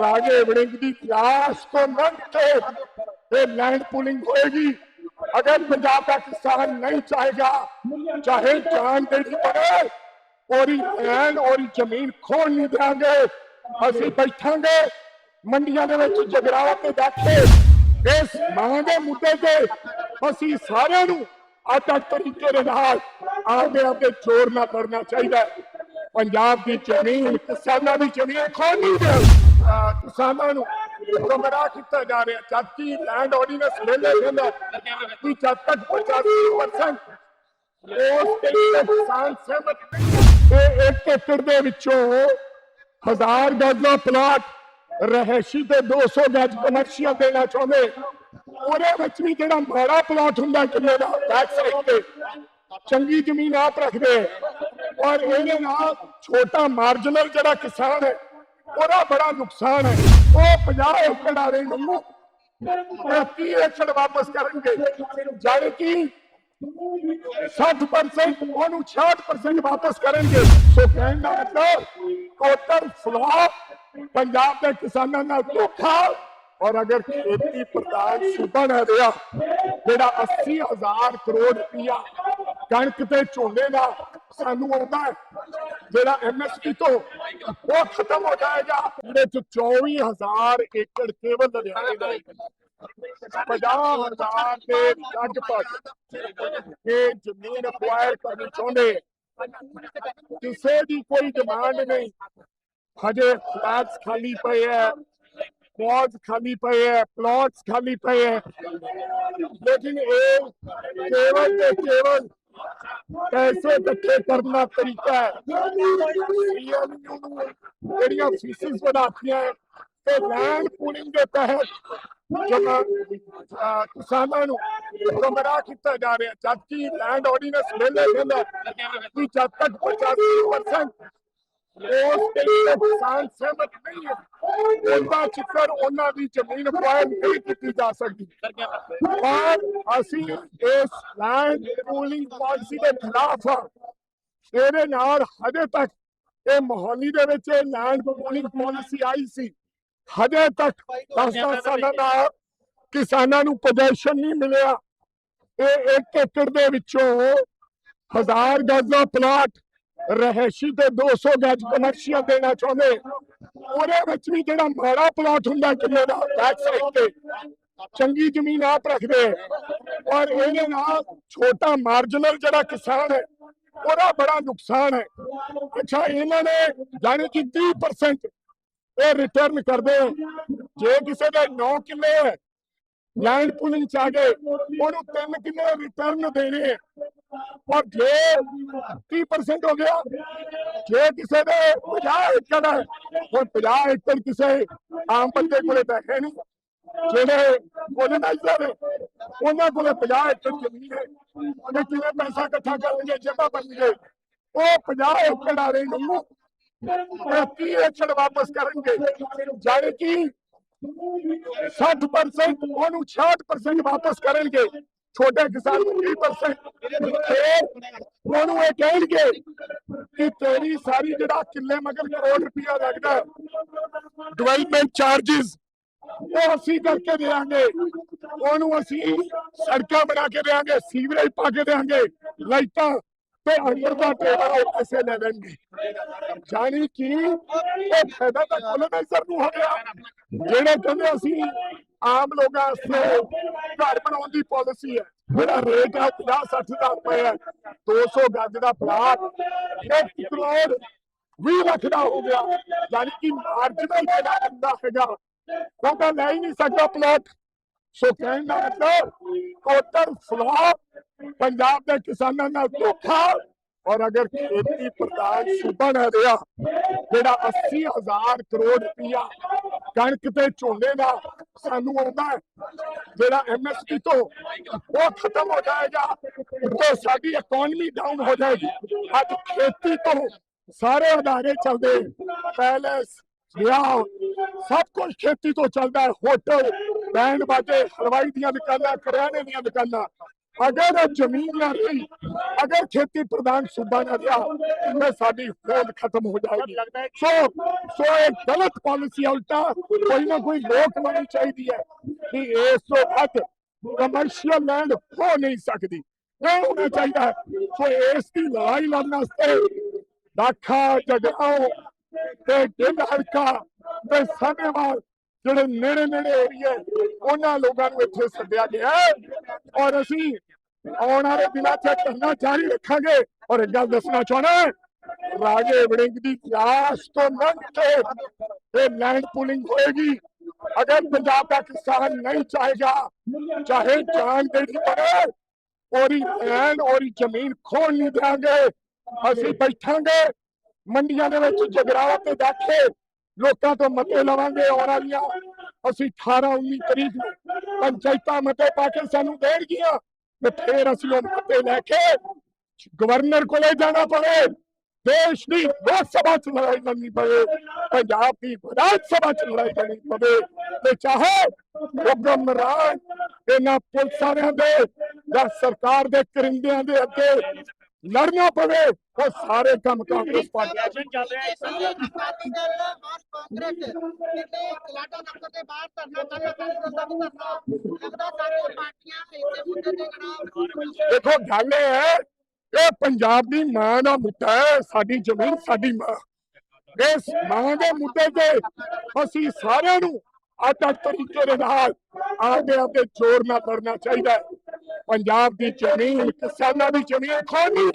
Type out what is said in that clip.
ਰਾਜੇ ਵੜਿੰਗ ਦੀ ਪਿਆਸ ਤੋਂ ਲੰਘ ਕੇ ਇਹ ਲੈਂਡ ਪੂਲਿੰਗ ਹੋਏਗੀ। ਅਗਰ ਪੰਜਾਬ ਦਾ ਕਿਸਾਨ ਨਹੀਂ ਚਾਹੇਗਾ, ਚਾਹੇ ਜਾਨ ਦੇ ਦੀ ਬਣੇ ਔਰੀ ਲੈਂਡ ਔਰੀ ਜ਼ਮੀਨ ਖੋਣ ਨਹੀਂ ਅਸੀਂ ਬੈਠਾਂਗੇ ਮੰਡੀਆਂ ਦੇ ਵਿੱਚ ਜਗਰਾਵਾਂ ਤੇ ਬੈਠੇ ਇਸ ਮਾਂ ਦੇ ਮੁੱਦੇ ਤੇ ਅਸੀਂ ਸਾਰਿਆਂ ਨੂੰ ਅੱਡ ਤਰੀਕੇ ਦੇ ਨਾਲ ਆਪਦੇ ਆਪਦੇ ਜ਼ੋਰ ਨਾਲ ਕਰਨਾ ਚਾਹੀਦਾ ਪੰਜਾਬ ਦੀ ਜ਼ਮੀਨ, ਕਿਸਾਨਾਂ ਦੀ ਜ਼ਮੀਨ ਖੋਣ ਦੇ ਕਿਸਾਨਾਂ ਨੂੰ ਗੁੰਮਰਾਹ ਕੀਤਾ ਜਾ ਰਿਹਾ। ਜਦਕਿ ਲੈਂਡ ਆਰਡੀਨੈਂਸ ਵੇਲੇ ਕਹਿੰਦਾ ਕਿ ਜਦ ਤੱਕ 85% ਉਸ ਤੇ ਕਿਸਾਨ ਸਹਿਮਤ ਨਹੀਂ ਇੱਕ ਏਕੜ ਦੇ ਵਿੱਚੋਂ ਹਜ਼ਾਰ ਗਜ ਦਾ ਪਲਾਟ ਰਹਿਸ਼ੀ ਤੇ 200 ਗਜ ਕਮਰਸ਼ੀਅਲ ਦੇਣਾ ਚਾਹੁੰਦੇ। ਉਹਦੇ ਵਿੱਚ ਵੀ ਜਿਹੜਾ ਮਾੜਾ ਪਲਾਟ ਹੁੰਦਾ ਕਿੰਨੇ ਦਾ ਟੈਕਸ ਰੱਖਦੇ ਚੰਗੀ ਜ਼ਮੀਨ ਆਪ ਰੱਖਦੇ। ਔਰ ਇਹਦੇ ਨਾਲ ਛੋਟਾ ਮਾਰਜਨਲ ਜਿਹੜਾ ਕਿਸਾਨ ਹੈ ਉਹਦਾ ਬੜਾ ਨੁਕਸਾਨ ਹੈ। ਉਹ 50 ਏਕੜ ਵਾਲੇ ਨੂੰ 30 ਏਕੜ ਵਾਪਸ ਕਰਨਗੇ। ਜਾਣੀ ਕਿ 60% ਉਹਨੂੰ 66% ਵਾਪਸ ਕਰਨਗੇ। ਸੋ ਕਹਿਣ ਦਾ ਮਤਲਬ ਟੋਟਲ ਫਲਾਪ ਪੰਜਾਬ ਦੇ ਕਿਸਾਨਾਂ ਨਾਲ ਧੋਖਾ। ਔਰ ਅਗਰ ਖੇਤੀ ਪ੍ਰਧਾਨ ਸੂਬਾ ਨਾ ਰਿਹਾ, ਜਿਹੜਾ 80000 ਕਰੋੜ ਰੁਪਇਆ ਕਣਕ ਤੇ ਝੋਨੇ ਦਾ ਸਾਨੂੰ ਆਉਂਦਾ ਜਿਹੜਾ ਐਮਐਸਪੀ ਤੋਂ ਉਹ ਖਤਮ ਹੋ ਜਾਏਗਾ। ਇਹਦੇ 24000 ਏਕੜ ਕੇਵਲ ਲੁਧਿਆਣੇ ਦਾ ਹੈ। ਪੰਜਾਹ ਹਜ਼ਾਰ ਦੇ ਲਗਭਗ ਇਹ ਜ਼ਮੀਨ ਅਕਵਾਇਰ ਕਰਨੀ ਚਾਹੁੰਦੇ। ਕਿਸੇ ਦੀ ਕੋਈ ਡਿਮਾਂਡ ਨਹੀਂ। ਹਜੇ ਫਲੈਟਸ ਖਾਲੀ ਪਏ ਹੈ ਪੌਜ਼ ਖਾਲੀ ਪਏ ਹੈ ਪਲਾਟਸ ਖਾਲੀ ਪਏ ਹੈ ਲੇਕਿਨ ਇਹ ਕੇਵਲ ਤੇ ਕੇਵਲ ਪੈਸੇ ਇਕੱਠੇ ਕਰਨ ਦਾ ਤਰੀਕਾ ਹੈ? ਜਿਹੜੀਆਂ ਫੀਸਿਸ ਵਧਾਤੀਆਂ ਤੇ ਲੈਂਡ ਪੂਲਿੰਗ ਦੇ ਤਹਿਤ ਜਮਾ ਕਿਸਾਨਾਂ ਨੂੰ ਗੁੰਮਰਾਹ ਕੀਤਾ ਜਾ ਰਿਹਾ ਜਦਕਿ ਲੈਂਡ ਆਰਡੀਨੈਂਸ ਵੇਲੇ ਕਹਿੰਦਾ ਕਿ ਜਦ ਤੱਕ 85% ਉਸ ਤੇ ਕਿਸਾਨ ਸਹਿਮਤ ਨਹੀਂ ਹੈ ਉਹਨਾਂ ਚਿੱਤਰ ਉਹਨਾਂ ਦੀ ਜ਼ਮੀਨ ਅਕਵਾਇਰ ਨਹੀਂ ਕੀਤੀ ਜਾ ਸਕਦੀ ਔਰ ਅਸੀਂ ਇਸ ਲੈਂਡ ਪੂਲਿੰਗ ਪਾਲਿਸੀ ਦੇ ਖਿਲਾਫ ਹਾਂ ਇਹਦੇ ਨਾਲ ਹਜੇ ਤੱਕ ਇਹ ਮੋਹਾਲੀ ਦੇ ਵਿੱਚ ਇਹ ਲੈਂਡ ਪੂਲਿੰਗ ਪਾਲਿਸੀ ਆਈ ਸੀ ਹਜੇ ਤੱਕ 10 ਸਾਲਾਂ ਦਾ ਕਿਸਾਨਾਂ ਨੂੰ ਪੋਜੀਸ਼ਨ ਨਹੀਂ ਮਿਲਿਆ ਇਹ ਇੱਕ ਏਕੜ ਦੇ ਵਿੱਚੋਂ ਹਜ਼ਾਰ ਗਜ ਦਾ ਪਲਾਟ ਰਹਿਸ਼ੀ ਤੇ 200 ਗਜ ਕਮਰਸ਼ੀਅਲ ਦੇਣਾ ਚਾਹੁੰਦੇ। ਉਹਦੇ ਵਿੱਚ ਵੀ ਜਿਹੜਾ ਮਾੜਾ ਪਲਾਟ ਹੁੰਦਾ ਕਿੰਨੇ ਦਾ ਟੈਕਸ ਰੱਖਦੇ ਚੰਗੀ ਜ਼ਮੀਨ ਆਪ ਰੱਖਦੇ। ਔਰ ਇਹਦੇ ਨਾਲ ਛੋਟਾ ਮਾਰਜਨਲ ਜਿਹੜਾ ਕਿਸਾਨ ਹੈ, ਉਹਦਾ ਬੜਾ ਨੁਕਸਾਨ ਹੈ। ਅੱਛਾ, ਇਹਨਾਂ ਨੇ ਜਾਣੀ ਕਿ 30% ਇਹ ਰਿਟਰਨ ਕਰਦੇ। ਜੇ ਕਿਸੇ ਦੇ 9 ਕਿੱਲੇ ਹੈ ਲੈਂਡ ਪੂਲਿੰਗ ਚ ਆ ਗਏ ਉਹਨੂੰ 3 ਕਿੱਲੇ ਰਿਟਰਨ ਦੇਣੇ ਆ। ਔਰ ਜੇ 30% ਹੋ ਗਿਆ, ਜੇ ਕਿਸੇ ਦੇ 50 ਏਕੜ ਹੈ ਉਹ 50 ਏਕੜ ਕਿਸੇ ਆਮ ਬੰਦੇ ਕੋਲੇ ਤਾਂ ਹੈ ਨਹੀਂ। ਜਿਹੜੇ ਕੋਲੋਨਾਈਜ਼ਰ ਨੇ, ਉਹਨਾਂ ਕੋਲੇ 50 ਏਕੜ ਜ਼ਮੀਨ ਹੈ। ਉਹਨੇ ਕਿਵੇਂ ਪੈਸਾ ਇਕੱਠਾ ਕਰਨਗੇ, ਜਮਾ ਬਣਨਗੇ? ਉਹ 50 ਏਕੜ ਵਾਲੇ ਨੂੰ 30 ਏਕੜ ਵਾਪਸ ਕਰਨਗੇ। ਜਾਣੀ ਕਿ 60% ਉਹਨੂੰ 66% ਵਾਪਸ ਕਰਨਗੇ। ਛੋਟੇ ਕਿਸਾਨ ਨੂੰ 20% ਤੇ ਉਹਨੂੰ ਇਹ ਕਹਿਣਗੇ ਕਿ ਤੇਰੀ ਸਾਰੀ ਜਿਹੜਾ ਕਿੱਲੇ ਮਗਰ ਕਰੋੜ ਰੁਪਇਆ ਲੱਗਦਾ ਡਿਵੈਲਪਮੈਂਟ ਚਾਰजेस ਉਹ ਅਸੀਂ ਕਰਕੇ ਦੇਵਾਂਗੇ। ਉਹਨੂੰ ਅਸੀਂ ਸੜਕਾਂ ਬਣਾ ਕੇ ਦੇਵਾਂਗੇ ਸੀਵਰੇਜ ਪਾ ਕੇ ਦੇਵਾਂਗੇ। ਲਾਈਟਾਂ ਤੇ ਅੰਦਰ ਦਾ ਟੇਬਲ ਉਹ ਪੈਸੇ ਲੈ ਲੈਣਗੇ। ਜਾਣੀ ਕਿ ਇਹ ਫਾਇਦਾ ਤਾਂ ਕੋਲੋਨਾਈਜ਼ਰ ਨੂੰ ਹੋ ਗਿਆ। ਜਿਹੜੇ ਕਹਿੰਦੇ ਅਸੀਂ ਆਮ ਲੋਕਾਂ ਵਾਸਤੇ ਘਰ ਬਣਾਉਣ ਦੀ ਪਾਲਿਸੀ ਹੈ। ਜਿਹੜਾ ਰੇਟ ਹੈ 50 60 ਰੁਪਏ ਹੈ। 200 ਗੱਜ ਦਾ ਪਲਾਟ 1 ਕਰੋੜ 20 ਲੱਖ ਦਾ ਹੋ ਗਿਆ। ਯਾਨੀ ਕਿ ਮਾਰਜਨਲ ਜਿਹੜਾ ਬੰਦਾ ਹੈਗਾ। ਉਹ ਲੈ ਹੀ ਨਹੀਂ ਸਕਦਾ ਪਲਾਟ ਸੋ ਕਹਿਣ ਦਾ ਮਤਲਬ ਟੋਟਲ ਫਲਾਪ ਪੰਜਾਬ ਦੇ ਕਿਸਾਨਾਂ ਨਾਲ ਧੋਖਾ। ਔਰ ਅਗਰ ਖੇਤੀ ਪ੍ਰਧਾਨ ਸੂਬਾ ਨਾ ਰਿਹਾ, ਜਿਹੜਾ 80000 ਕਰੋੜ ਰੁਪਇਆ ਕਣਕ ਤੇ ਝੋਨੇ ਦਾ ਸਾਨੂੰ ਆਉਂਦਾ ਜਿਹੜਾ ਐਮਐਸਪੀ ਤੋਂ ਉਹ ਖਤਮ ਹੋ ਜਾਏਗਾ ਤੇ ਸਾਡੀ ਇਕਨੋਮੀ ਡਾਊਨ ਹੋ ਜਾਏਗੀ। ਅੱਜ ਖੇਤੀ ਤੋਂ ਸਾਰੇ ਅਦਾਰੇ ਚੱਲਦੇ ਪੈਲੇਸ, ਵਿਆਹ, ਸਭ ਕੁਝ ਖੇਤੀ ਤੋਂ ਚੱਲਦਾ ਹੋਟਲ ਬੈਂਡ ਬਾਜੇ ਹਲਵਾਈ ਦੀਆਂ ਦੁਕਾਨਾਂ, ਕਰਿਆਨੇ ਦੀਆਂ ਦੁਕਾਨਾਂ ਅਗਰ ਜ਼ਮੀਨ ਨਾ ਰਹੀ, ਅਗਰ ਖੇਤੀ ਪ੍ਰਧਾਨ ਸੂਬਾ ਨਾ ਰਿਹਾ ਤਾਂ ਸਾਡੀ ਹੋਂਦ ਖਤਮ ਹੋ ਜਾਏਗੀ। ਸੋ ਸੋ ਇਹ ਗਲਤ ਪਾਲਿਸੀ ਉਲਟਾ, ਕੋਈ ਨਾ ਕੋਈ ਰੋਕ ਲਾਉਣੀ ਚਾਹੀਦੀ ਹੈ ਕਿ ਇਸ ਤੋਂ ਵੱਧ ਕਮਰਸ਼ੀਅਲ ਲੈਂਡ ਹੋ ਨਹੀਂ ਸਕਦੀ। ਇਹ ਹੋਣਾ ਚਾਹੀਦਾ ਸੋ ਇਸ ਦੀ ਲੜਾਈ ਲੜਨ ਵਾਸਤੇ ਦਾਖਾ ਜਗਾਓ ਤੇ ਗਿੱਲ ਹਲਕਾ ਤੇ ਸਾਹਨੇਵਾਲ ਜਿਹੜੇ ਨੇੜੇ ਨੇੜੇ ਏਰੀਏ ਉਹਨਾਂ ਲੋਕਾਂ ਨੂੰ ਇੱਥੇ ਸੱਦਿਆ ਗਿਆ ਹੈ। ਔਰ ਅਸੀਂ ਆਉਣ ਵਾਲੇ ਦਿਨਾਂ 'ਚ ਕਰਨਾ ਜਾਰੀ ਰੱਖਾਂਗੇ। ਔਰ ਇੱਕ ਗੱਲ ਦੱਸਣਾ ਚਾਹਣਾ ਰਾਜੇ ਵੜਿੰਗ ਦੀ ਕਲਾਸ ਤੋਂ ਲੰਘ ਕੇ ਇਹ ਲੈਂਡ ਪੂਲਿੰਗ ਹੋਏਗੀ। ਅਗਰ ਪੰਜਾਬ ਦਾ ਕਿਸਾਨ ਨਹੀਂ ਚਾਹੇਗਾ, ਚਾਹੇ ਜਾਨ ਦੇਣੀ ਪੜੇ ਔਰੀ ਲੈਂਡ ਔਰੀ ਜ਼ਮੀਨ ਖੋਣ ਨਹੀਂ ਦਿਆਂਗੇ। ਅਸੀਂ ਬੈਠਾਂਗੇ, ਮੰਡੀਆਂ ਦੇ ਵਿੱਚ ਜਗਰਾਵਾ ਤੇ ਬੈਠੇ ਲੋਕਾਂ ਤੋਂ ਮਤੇ ਲਵਾਂਗੇ ਆਉਣ ਵਾਲੀਆਂ। ਅਸੀਂ 18 19 ਤਰੀਕ ਨੂੰ ਪੰਚਾਇਤਾਂ ਮਤੇ ਪਾ ਕੇ ਸਾਨੂੰ ਦੇਣਗੀਆਂ। ਤੇ ਫਿਰ ਅਸੀਂ ਉਹ ਮਤੇ ਲੈ ਕੇ ਗਵਰਨਰ ਕੋਲੇ ਜਾਣਾ ਪਵੇ। ਦੇਸ਼ ਦੀ ਲੋਕ ਸਭਾ ਚ ਲੜਾਈ ਲੜਨੀ ਪਵੇ। ਪੰਜਾਬ ਦੀ ਵਿਧਾਨ ਸਭਾ ਚ ਲੜਾਈ ਲੜਨੀ ਪਵੇ। ਤੇ ਚਾਹੇ ਹੁਕਮਰਾਨ ਇਹਨਾਂ ਪੁਲਿਸ ਵਾਲਿਆਂ ਦੇ ਜਾਂ ਸਰਕਾਰ ਦੇ ਕਰਿੰਦਿਆਂ ਦੇ ਅੱਗੇ ਲੜਨਾ ਪਵੇ ਉਹ ਸਾਰੇ ਕੰਮ ਕਾਂਗਰਸ ਪਾਰਟੀ ਚੱਲ ਰਿਹਾ ਹੈ ਅਕਾਲੀ ਦਲ ਔਰ ਕਾਂਗਰਸ ਕਿਤੇ ਕਲਾਟਾ ਦਫ਼ਤਰ ਦੇ ਬਾਹਰ ਧਰਨਾ ਕਰ ਅਕਾਲੀ ਦਲ ਦਾ ਵੀ ਧਰਨਾ ਲੱਗਦਾ ਸਾਰੀਆਂ ਪਾਰਟੀਆਂ ਇਸੇ ਮੁੱਦੇ ਤੇ ਜਿਹੜਾ ਦੇਖੋ ਗੱਲ ਇਹ ਹੈ ਇਹ ਪੰਜਾਬ ਦੀ ਮਾਂ ਦਾ ਮੁੱਦਾ ਹੈ ਸਾਡੀ ਜ਼ਮੀਨ ਸਾਡੀ ਮਾਂ। ਇਸ ਮਾਂ ਦੇ ਮੁੱਦੇ ਤੇ ਅਸੀਂ ਸਾਰਿਆਂ ਨੂੰ ਅੱਡ ਅੱਡ ਤਰੀਕੇ ਦੇ ਨਾਲ ਆਪਦੇ ਆਪਦੇ ਜ਼ੋਰ ਨਾਲ ਕਰਨਾ ਚਾਹੀਦਾ ਪੰਜਾਬ ਦੀ ਜ਼ਮੀਨ ਕਿਸਾਨਾਂ ਦੀ ਜ਼ਮੀਨ ਖੋਣ ਨਹੀਂ